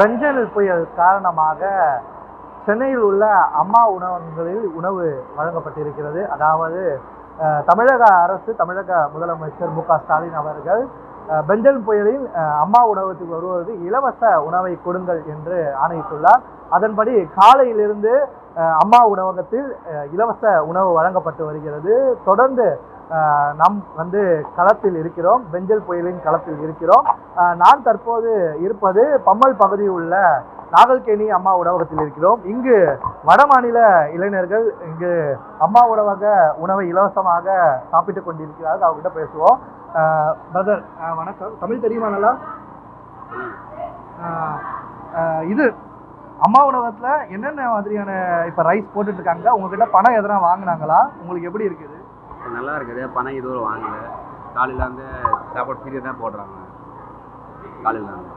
பெஞ்சல் புயல் காரணமாக சென்னையில் உள்ள அம்மா உணவகங்களில் உணவு வழங்கப்பட்டிருக்கிறது. அதாவது தமிழக அரசு தமிழக முதலமைச்சர் மு க ஸ்டாலின் அவர்கள் பெஞ்சல் புயலில் அம்மா உணவகத்துக்கு வருவது இலவச உணவை கொடுங்கள் என்று ஆணையிட்டுள்ளார். அதன்படி காலையிலிருந்து அம்மா உணவகத்தில் இலவச உணவு வழங்கப்பட்டு வருகிறது. தொடர்ந்து நம் நாம் வந்து களத்தில் இருக்கிறோம் பெஞ்சல் புயலின் களத்தில் இருக்கிறோம். நான் தற்போது இருப்பது பம்மல் பகுதியில் உள்ள நாகல்கேணி அம்மா உணவகத்தில் இருக்கிறோம். இங்கு வடமாநில இளைஞர்கள் இங்கு அம்மா உணவக உணவை இலவசமாக சாப்பிட்டு கொண்டிருக்கிறார்கள். அவர்கிட்ட பேசுவோம். பிரதர் வணக்கம். தமிழ் தெரியுமா நல்லா? இது அம்மா உணவகத்தில் என்னென்ன மாதிரியான இப்போ ரைஸ் போட்டுட்டு இருக்காங்க உங்ககிட்ட பணம் எதனா வாங்கினாங்களா? உங்களுக்கு எப்படி இருக்குது? நல்லா இருக்குது. பணம் இதுவரை வாங்கல. காலையில் வந்து சாப்பாடு ஃப்ரீயாக தான் போடுறாங்க. காலையில் வந்து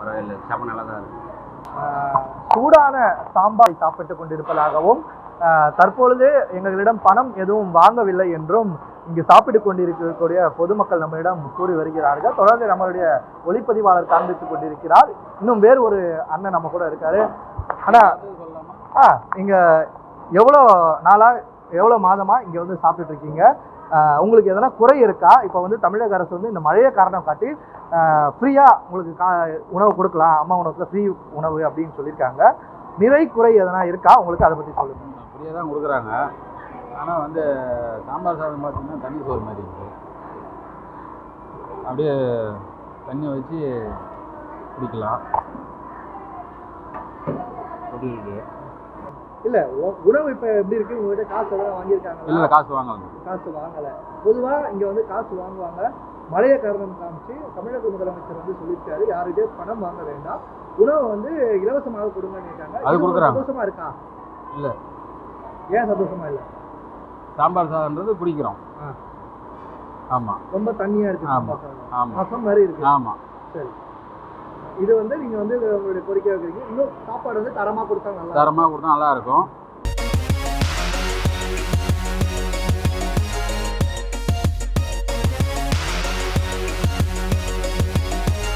பரவாயில்ல. சாப்பாடு நல்லா தான் இருக்குது சூடான சாம்பார் சாப்பிட்டு கொண்டிருப்பதாகவும் தற்பொழுது எங்களிடம் பணம் எதுவும் வாங்கவில்லை என்றும் இங்கு சாப்பிட்டு கொண்டிருக்கக்கூடிய பொதுமக்கள் நம்மளிடம் கூறி வருகிறார்கள். தொடர்ந்து நம்மளுடைய ஒளிப்பதிவாளர் காண்பித்துக் கொண்டிருக்கிறார். இன்னும் வேறு ஒரு அண்ணன் நம்ம கூட இருக்காரு. ஆனா ஆ இங்க எவ்வளோ நாளா எவ்வளோ மாதமா இங்க வந்து சாப்பிட்டுட்டு இருக்கீங்க? உங்களுக்கு எதனா குறை இருக்கா? இப்போ வந்து தமிழக அரசு வந்து இந்த மழையை காரணம் காட்டி ஃப்ரீயாக உங்களுக்கு கா உணவு கொடுக்கலாம் அம்மா உணவுக்கு ஃப்ரீ உணவு அப்படின்னு சொல்லியிருக்காங்க. நிறை குறை எதனா இருக்கா? உங்களுக்கு அதை பற்றி சொல்லுங்க. ஃப்ரீயாக தான் கொடுக்குறாங்க. ஆனால் வந்து சாம்பார் சாதம் பார்த்தீங்கன்னா தண்ணி சோறு மாதிரி இருக்குது அப்படியே தண்ணி வச்சு குடிக்கலாம். இல்லை உணவு இப்போ எப்படி இருக்கு? உங்ககிட்ட காசு எதாவது வாங்கியிருக்காங்களா? இல்லை காசு வாங்கலாம் காசு வாங்கலை. பொதுவாக இங்கே வந்து காசு வாங்குவாங்க. மழையை காரணம் காமிச்சு தமிழக முதலமைச்சர் வந்து சொல்லியிருக்காரு. யாருக்கே பணம் வாங்க வேண்டாம். உணவை வந்து இலவசமாக கொடுங்கன்னு இருக்காங்க அது கொடுக்குறாங்க. சந்தோஷமா இருக்கா? இல்ல. ஏன் சந்தோஷமா இல்லை? சாம்பார் சாதம்ன்றது குடிக்கிறோம். ஆ. ஆமாம் ரொம்ப தண்ணியா இருக்கு ஆமா. ரசம் மாதிரி இருக்கு. ஆமாம் சரி. இது வந்து நீங்க வந்து உங்களுடைய கோரிக்கை வைக்கிறீங்க இன்னும் சாப்பாடு வந்து தரமா கொடுத்தா நல்லா இருக்கும். தரமாக கொடுத்தா நல்லா இருக்கும்